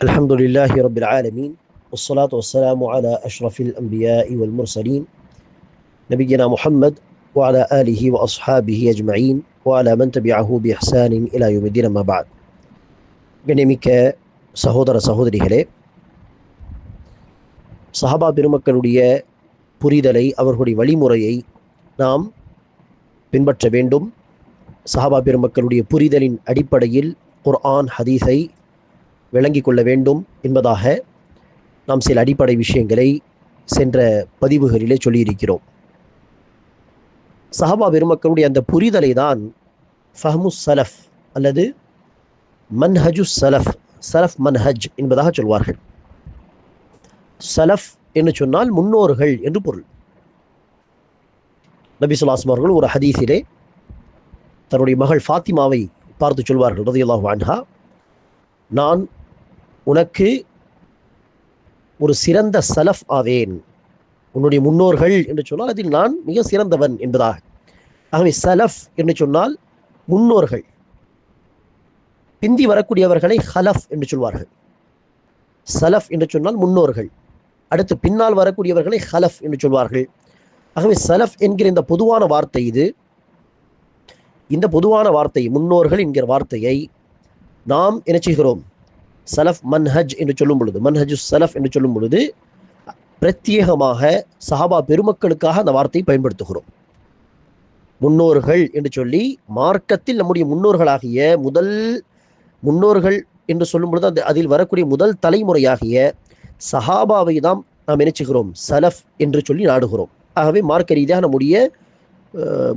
الحمد لله رب العالمين والصلاة والسلام على أشرف الأنبياء والمرسلين نبينا محمد وعلى آله وأصحابه أجمعين وعلى من تبعه بإحسان إلى يوم الدين ما بعد கண்ணியமிக்க சகோதர சகோதரிகளே சஹாபா பெருமக்களுடைய புரிதலை அவர்களுடைய வழிமுறையை நாம் பின்பற்ற வேண்டும் சஹாபா பெருமக்களுடைய புரிதலின் அடிப்படையில் குர்ஆன் ஹதீஸை விளங்கிக் கொள்ள வேண்டும் என்பதாக நாம் சில அடிப்படை விஷயங்களை சென்ற பதிவுகளிலே சொல்லியிருக்கிறோம். சஹாபா பெருமக்களுடைய அந்த புரிதலை தான் ஃபஹமு சலஃப் அல்லது மன்ஹஜு சலஃப் சலஃப் மன்ஹஜ் என்பதாக சொல்வார்கள். சலஃப் என்று சொன்னால் முன்னோர்கள் என்று பொருள். நபி சுல்லாஸ்லம் அவர்கள் ஒரு ஹதீஸிலே தன்னுடைய மகள் ஃபாத்திமாவை பார்த்து சொல்வார்கள் ரதியுல்லாஹ் வான்ஹா நான் உனக்கு ஒரு சிறந்த சலஃப் ஆவேன். உன்னுடைய முன்னோர்கள் என்று சொன்னால் அதில் நான் மிக சிறந்தவன் என்பதாக. ஆகவே சலஃப் என்று சொன்னால் முன்னோர்கள். பிந்தி வரக்கூடியவர்களை ஹலஃப் என்று சொல்வார்கள். சலஃப் என்று சொன்னால் முன்னோர்கள். அடுத்து பின்னால் வரக்கூடியவர்களை ஹலஃப் என்று சொல்வார்கள். ஆகவே சலஃப் என்கிற இந்த பொதுவான வார்த்தை இது. இந்த பொதுவான வார்த்தை முன்னோர்கள் என்கிற வார்த்தையை நாம் என்ன செய்கிறோம்? சலஃப் மன்ஹஜ் என்று சொல்லும் பொழுது மன்ஹஜு சலஃப் என்று சொல்லும் பொழுது பிரத்யேகமாக சஹாபா பெருமக்களுக்காக அந்த வார்த்தையை பயன்படுத்துகிறோம். முன்னோர்கள் என்று சொல்லி மார்க்கத்தில் நம்முடைய முன்னோர்களாகிய முதல் முன்னோர்கள் என்று சொல்லும் பொழுது அந்த அதில் வரக்கூடிய முதல் தலைமுறையாகிய சஹாபாவை தான் நாம் நினைச்சுகிறோம் சலஃப் என்று சொல்லி நாடுகிறோம். ஆகவே மார்க்க ரீதியாக நம்முடைய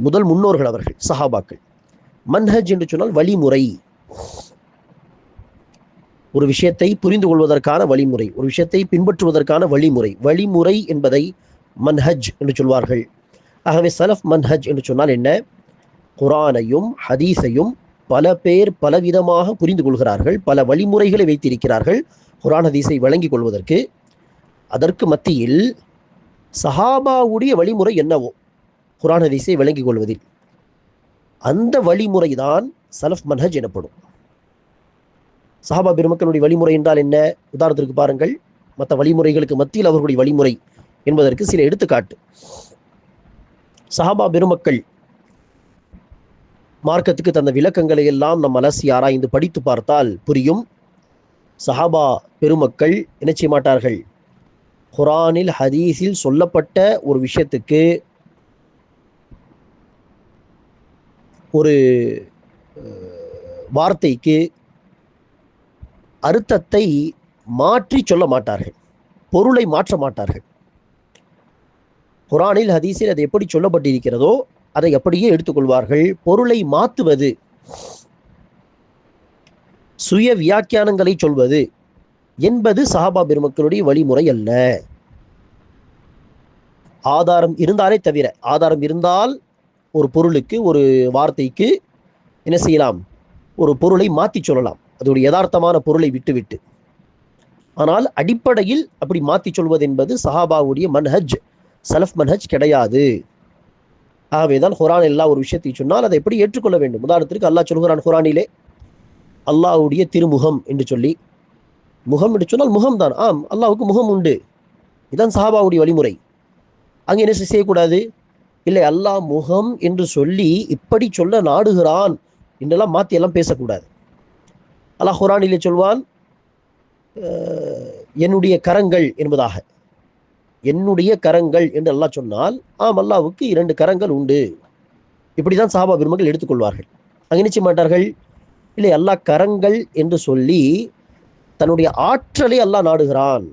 முதல் முன்னோர்கள் அவர்கள் சஹாபாக்கள். மன்ஹஜ் என்று சொன்னால் வழிமுறை. ஒரு விஷயத்தை புரிந்து கொள்வதற்கான வழிமுறை ஒரு விஷயத்தை பின்பற்றுவதற்கான வழிமுறை. வழிமுறை என்பதை மன்ஹஜ் என்று சொல்வார்கள். ஆகவே சலஃப் மன்ஹஜ் என்று சொன்னால் என்ன? குரானையும் ஹதீஸையும் பல பேர் பலவிதமாக புரிந்து கொள்கிறார்கள் பல வழிமுறைகளை வைத்திருக்கிறார்கள் குரான் ஹதீஸை வழங்கிக் கொள்வதற்கு. அதற்கு மத்தியில் சஹாபாவுடைய வழிமுறை என்னவோ குரான் ஹதீஸை விளங்கிக் கொள்வதில். அந்த வழிமுறை தான் சலஃப் மன்ஹஜ் எனப்படும். சஹாபா பெருமக்களுடைய வழிமுறை என்றால் என்ன? உதாரணத்திற்கு பாருங்கள். மற்ற வழிமுறைகளுக்கு மத்தியில் அவர்களுடைய வழிமுறை என்பதற்கு சில எடுத்துக்காட்டு. சஹாபா பெருமக்கள் மார்க்கத்துக்கு தந்த விளக்கங்களை எல்லாம் நம் அலசி ஆராய்ந்து படித்து பார்த்தால் புரியும். சஹாபா பெருமக்கள் என்ன செய்ய மாட்டார்கள்? குரானில் ஹதீஸில் சொல்லப்பட்ட ஒரு விஷயத்துக்கு ஒரு வார்த்தைக்கு அர்த்தத்தை மாற்றி சொல்ல மாட்டார்கள். பொருளை மாற்ற மாட்டார்கள். குரானில் ஹதீஸில் அது எப்படி சொல்லப்பட்டிருக்கிறதோ அதை அப்படியே எடுத்துக்கொள்வார்கள். பொருளை மாற்றுவது சுய வியாக்கியானங்களை சொல்வது என்பது சஹாபா பெருமக்களுடைய வழிமுறை அல்ல. ஆதாரம் இருந்தாலே தவிர ஆதாரம் இருந்தால் ஒரு பொருளுக்கு ஒரு வார்த்தைக்கு என்ன செய்யலாம்? ஒரு பொருளை மாற்றி சொல்லலாம். அதோடைய யதார்த்தமான பொருளை விட்டுவிட்டு. ஆனால் அடிப்படையில் அப்படி மாற்றி சொல்வது என்பது சஹாபாவுடைய மன்ஹஜ் சலஃப் மன்ஹஜ் கிடையாது. ஆகவேதான் ஹுரான் எல்லா ஒரு விஷயத்தை சொன்னால் அதை எப்படி ஏற்றுக்கொள்ள வேண்டும்? உதாரணத்திற்கு அல்லாஹ் சொல்கிறான் ஹுரானிலே அல்லாஹுடைய திருமுகம் என்று சொல்லி. முகம் என்று சொன்னால் முகம் தான். ஆம் அல்லாவுக்கு முகம் உண்டு. இதுதான் சஹாபாவுடைய வழிமுறை. அங்கே என்ன செய்யக்கூடாது இல்லை அல்லாஹ் முகம் என்று சொல்லி இப்படி சொல்ல நாடுகிறான் என்றெல்லாம் மாற்றி எல்லாம் பேசக்கூடாது. அல்லாஹ் குரானிலே சொல்வான் என்னுடைய கரங்கள் என்பதாக. என்னுடைய கரங்கள் என்று அல்லாஹ் சொன்னால் ஆம் அல்லாவுக்கு இரண்டு கரங்கள் உண்டு. இப்படிதான் சாபா பெருமக்கள் எடுத்துக்கொள்வார்கள். அங்கே நிச்சய மாட்டார்கள் இல்லை அல்லாஹ் கரங்கள் என்று சொல்லி தன்னுடைய ஆற்றலை அல்லாஹ் நாடுகிறான்.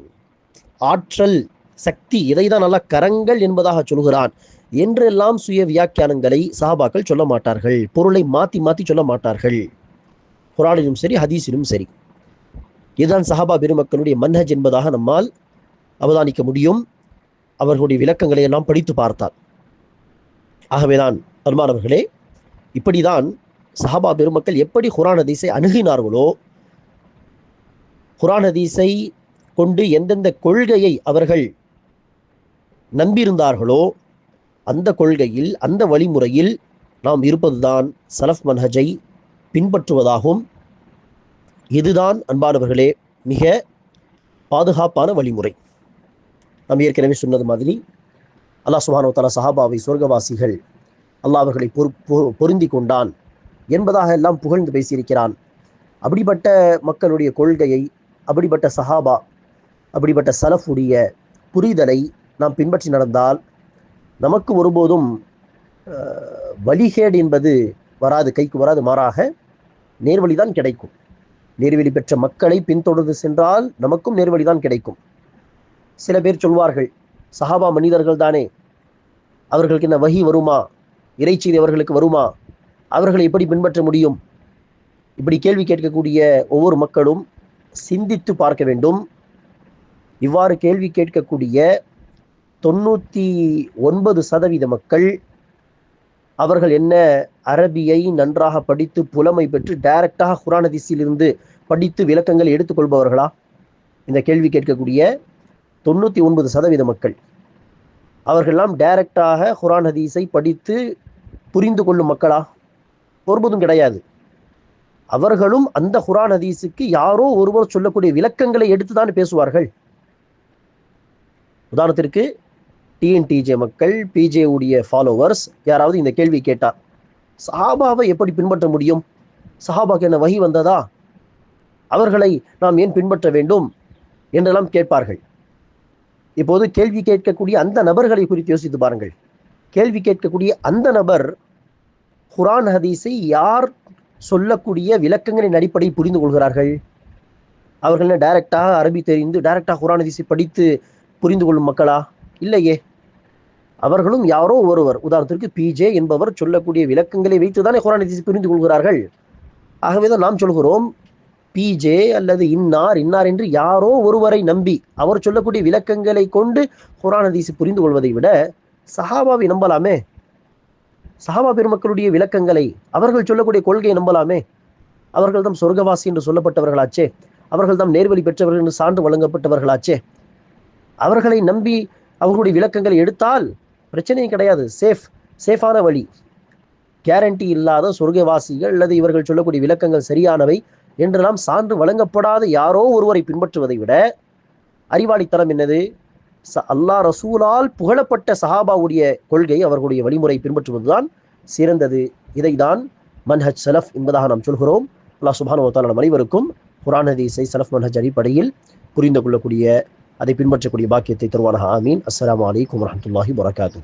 ஆற்றல் சக்தி இதை தான் அல்லாஹ் கரங்கள் என்பதாக சொல்கிறான். என்றெல்லாம் சுய வியாக்கியானங்களை சாபாக்கள் சொல்ல மாட்டார்கள். பொருளை மாற்றி மாற்றி சொல்ல மாட்டார்கள். குரானிலும் சரி ஹதீஸிலும் சரி. இதுதான் சஹாபா பெருமக்களுடைய மன்ஹஜ் என்பதாக நம்மால் அவதானிக்க முடியும். அவர்களுடைய விளக்கங்களை எல்லாம் படித்து பார்த்தால். ஆகவேதான் அருமானவர்களே இப்படிதான் சஹாபா பெருமக்கள் எப்படி குரான் ஹதீஸை அணுகினார்களோ குரான் ஹதீஸை கொண்டு எந்தெந்த கொள்கையை அவர்கள் நம்பியிருந்தார்களோ அந்த கொள்கையில் அந்த வழிமுறையில் நாம் இருப்பதுதான் சலஃப் மன்ஹஜை பின்பற்றுவதாகும் இதுதான் அன்பானவர்களே மிக பாதுகாப்பான வழிமுறை. நாம் ஏற்கனவே சொன்னது மாதிரி அல்லாஹ் சுபானோ தலா சஹாபாவை சொர்க்கவாசிகள் அல்லாஹ் அவர்களை பொரு பொ- பொருந்தி கொண்டான் என்பதாக எல்லாம் புகழ்ந்து பேசியிருக்கிறான். அப்படிப்பட்ட மக்களுடைய கொள்கையை அப்படிப்பட்ட சஹாபா அப்படிப்பட்ட சலஃபுடைய புரிதலை நாம் பின்பற்றி நடந்தால் நமக்கு ஒருபோதும் வழிகேடு என்பது வராது கைக்கு வராது மாறாக நேர்வழி தான் கிடைக்கும். நேர்வழி பெற்ற மக்களை பின்தொடர்ந்து சென்றால் நமக்கும் நேர்வழி தான் கிடைக்கும். சில பேர் சொல்வார்கள் சஹாபா மனிதர்கள் தானே? அவர்களுக்கு என்ன வகி வருமா? இறைச்செய்தி அவர்களுக்கு வருமா? அவர்களை எப்படி பின்பற்ற முடியும்? இப்படி கேள்வி கேட்கக்கூடிய ஒவ்வொரு மக்களும் சிந்தித்து பார்க்க வேண்டும். இவ்வாறு கேள்வி கேட்கக்கூடிய தொண்ணூற்றி ஒன்பது சதவீத மக்கள் அவர்கள் என்ன? அரபியை நன்றாக படித்து புலமை பெற்று டைரக்டாக குரான் ஹதீஸில் படித்து விளக்கங்கள் எடுத்துக்கொள்பவர்களா? இந்த கேள்வி கேட்கக்கூடிய தொண்ணூற்றி ஒன்பது சதவீத மக்கள். அவர்களெல்லாம் டைரக்டாக குரான் ஹதீஸை படித்து புரிந்து கொள்ளும் மக்களா? ஒருபோதும் கிடையாது. அவர்களும் அந்த குரான் ஹதீஸுக்கு யாரோ ஒருவர் சொல்லக்கூடிய விளக்கங்களை எடுத்து தான் பேசுவார்கள். உதாரணத்திற்கு டிஎன்டிஜே மக்கள் பிஜே உடைய ஃபாலோவர்ஸ் யாராவது இந்த கேள்வி கேட்டார் சஹாபாவை எப்படி பின்பற்ற முடியும்? சஹாபாக்கு என்ன வகி வந்ததா? அவர்களை நாம் ஏன் பின்பற்ற வேண்டும்? என்றெல்லாம் கேட்பார்கள். இப்போது கேள்வி கேட்கக்கூடிய அந்த நபர்களை குறித்து யோசித்து பாருங்கள். கேள்வி கேட்கக்கூடிய அந்த நபர் குரான் ஹதீஸை யார் சொல்லக்கூடிய விளக்கங்களின் அடிப்படையில் புரிந்து கொள்கிறார்கள்? அவர்கள் டைரக்டாக அரபி தெரிந்து டைரக்டாக குரான் ஹதீஸை படித்து புரிந்து கொள்ளும் மக்களா? இல்லையே. அவர்களும் யாரோ ஒருவர். உதாரணத்திற்கு பிஜே என்பவர் சொல்லக்கூடிய விளக்கங்களை வைத்துதானே குரான் ஹதீஸை புரிந்து கொள்கிறார்கள். ஆகவே தான் நாம் சொல்கிறோம் பிஜே அல்லது இன்னார் இன்னார் என்று யாரோ ஒருவரை நம்பி அவர் சொல்லக்கூடிய விளக்கங்களை கொண்டு குரான் ஹதீஸை புரிந்து கொள்வதை விட சஹாபாவை நம்பலாமே? சஹாபா பெருமக்களுடைய விளக்கங்களை அவர்கள் சொல்லக்கூடிய கொள்கையை நம்பலாமே? அவர்கள் தான் சொர்க்கவாசி என்று சொல்லப்பட்டவர்களாச்சே. அவர்கள் தான் நேர்வழி பெற்றவர்கள் என்று சான்று வழங்கப்பட்டவர்களாச்சே. அவர்களை நம்பி அவர்களுடைய விளக்கங்களை எடுத்தால் பிரச்சனையும் கிடையாது. சேஃப் சேஃபான வழி. கேரண்டி இல்லாத சொர்க்கவாசிகள் அல்லது இவர்கள் சொல்லக்கூடிய விளக்கங்கள் சரியானவை என்றெல்லாம் சான்று வழங்கப்படாத யாரோ ஒருவரை பின்பற்றுவதை விட அறிவாளித்தனம் என்னது? ச அல்லாஹ் ரசூலால் புகழப்பட்ட சஹாபாவுடைய கொள்கை அவர்களுடைய வழிமுறை பின்பற்றுவதுதான் சிறந்தது. இதைதான் மன்ஹஜ் சலஃப் என்பதாக நாம் சொல்கிறோம். அல்லா சுபானு நம் அனைவருக்கும் குரான் ஹதீஸை சலஃப் மன்ஹஜ் அடிப்படையில் புரிந்து கொள்ளக்கூடிய அதை பின்பற்றக்கூடிய பாக்கியத்தை தருவானாக. ஆமீன். அஸ்லாம் வலைக்கம் வரமத்துல்லாஹி வரகாத்து